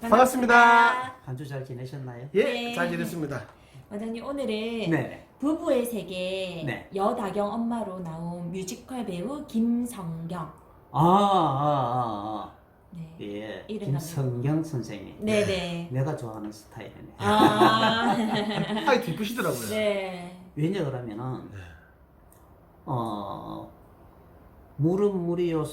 반갑습니다. 한 주 잘 지내셨나요? 예, 네. 잘 지냈습니다. 원장님 오늘은 네. 부부의 세계 네. 여다경 엄마로 나온 뮤지컬 배우 김성경. 아, 아, 아, 아. 네. 예. 이름 김성경 선생님. 네네. 내가 좋아하는 스타일이네. 아. 아이 이쁘시더라고요. 네. 왜냐 그러면은 네. 어 물은 물이요,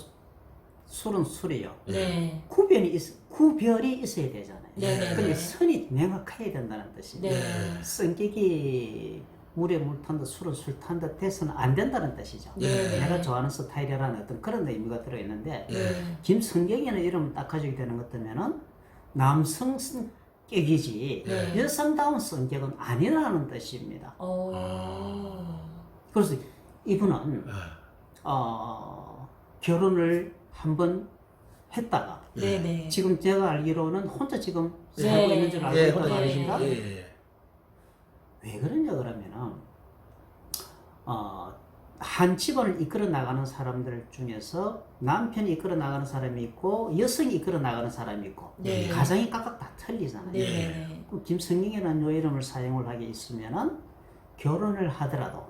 술은 술이요. 네. 구별이 있, 구별이 있어야 되잖아요. 네네네. 근데 선이 명확해야 된다는 뜻이죠. 네. 성격이 물에 물 탄다, 술은 술 탄다 돼서는 안 된다는 뜻이죠. 네. 내가 좋아하는 스타일이라는 어떤 그런 의미가 들어있는데 네. 김성경이라는 이름을 딱 가지게 되는 것 때문에는 남성 성격이지 네. 여성다운 성격은 아니라는 뜻입니다. 어. 그래서 이분은 네. 어, 결혼을 한 번 했다가 네 네. 지금 제가 알기로는 혼자 지금 네. 살고 있는 줄 알고 예, 있단 예, 말이신가? 예, 예. 왜 그러냐 그러면은 어, 한 집안을 이끌어 나가는 사람들 중에서 남편이 이끌어 나가는 사람이 있고 여성이 이끌어 나가는 사람이 있고 네. 가정이 각각 다 틀리잖아요. 네네. 그럼 김성경이라는 요 이름을 사용을 하게 있으면은 결혼을 하더라도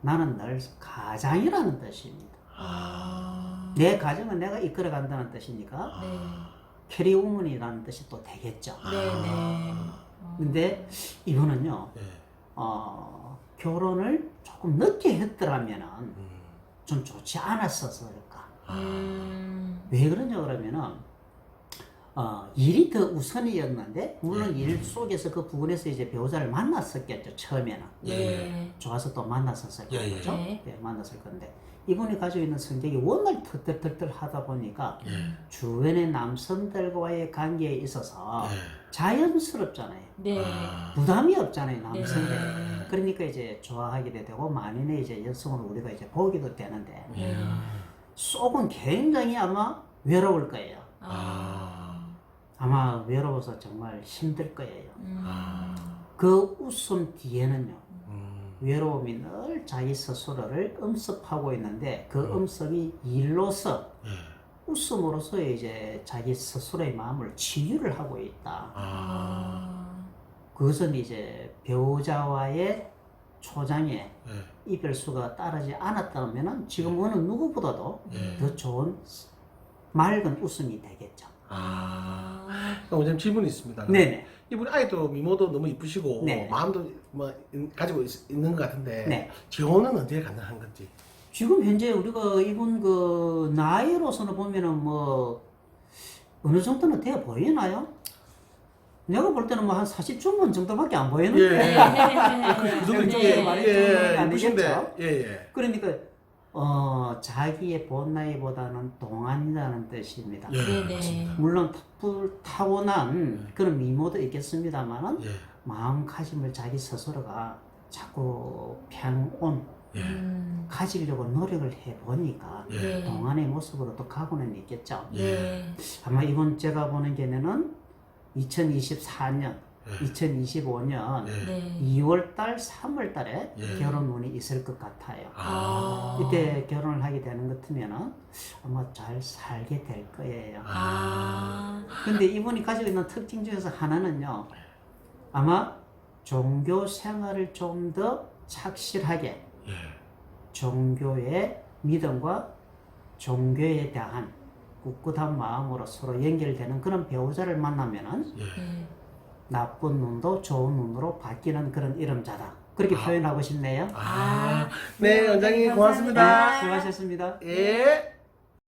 나는 늘 가장이라는 뜻입니다. 아. 내 가정은 내가 이끌어 간다는 뜻이니까 네. 캐리우먼이라는 뜻이 또 되겠죠. 네네. 어. 근데 이분은요, 예. 어, 결혼을 조금 늦게 했더라면은 음. 좀 좋지 않았었을까. 음. 왜 그러냐 그러면은 어, 일이 더 우선이었는데 물론 네. 일 속에서 그 부분에서 이제 배우자를 만났었겠죠 처음에는 네. 좋아서 또 만났었을 예, 예. 거죠. 네. 예, 만났을 건데 이분이 가지고 있는 성격이 워낙 털털털털 하다 보니까 예. 주변의 남성들과의 관계에 있어서 예. 자연스럽잖아요. 네. 아. 부담이 없잖아요 남성들. 네. 그러니까 이제 좋아하게 되고 만인의 이제 여성을 우리가 이제 보기도 되는데 예. 속은 굉장히 아마 외로울 거예요. 아. 아마 외로워서 정말 힘들 거예요. 음. 아. 그 웃음 뒤에는요. 음. 외로움이 늘 자기 스스로를 음습하고 있는데 그 음습이 일로서 예. 웃음으로써 이제 자기 스스로의 마음을 치유를 하고 있다. 아. 아. 그것은 이제 배우자와의 초장에 예. 이별수가 따르지 않았다면 지금 어느 누구보다도 예. 더 좋은 맑은 웃음이 되겠죠. 아. 원장님 질문이 있습니다. 네네. 이분 아이도 미모도 너무 이쁘시고 네. 마음도 뭐 가지고 있, 는것 같은데 네. 재혼은 언제 가능한 건지. 지금 현재 우리가 이분 그 나이로서는 보면은 뭐 어느 정도는 돼 보이나요? 내가 볼 때는 뭐 한 40 중반 정도밖에 안 보이는데 예. 그, 그 정도 네. 예, 많이 예, 아니겠죠? 이쁘신데. 예, 예. 그러니까 어 자기의 본 나이보다는 동안이라는 뜻입니다. 예. 네 네. 맞습니다. 물론 불 타고난 그런 미모도 있겠습니다만은 예. 마음가짐을 자기 스스로가 자꾸 평온 예. 음. 가지려고 노력을 해 보니까 예. 네. 동안의 모습으로 또 가고는 있겠죠. 네. 아마 이번 제가 보는 게는 2024년, 예. 2025년 예. 네. 2월 달, 3월 달에 예. 결혼운이 있을 것 같아요. 아. 이때 결혼을 하게 되는 것 같으면은 아마 잘 살게 될 거예요. 아. 근데 이분이 가지고 있는 특징 중에서 하나는요. 아마 종교 생활을 좀 더 착실하게 예. 종교의 믿음과 종교에 대한 꿋꿋한 마음으로 서로 연결되는 그런 배우자를 만나면은 예. 네. 나쁜 눈도 좋은 눈으로 바뀌는 그런 이름자다. 그렇게 아. 표현하고 싶네요. 아. 아. 네, 네, 원장님 감사합니다. 고맙습니다. 수고하셨습니다. 예.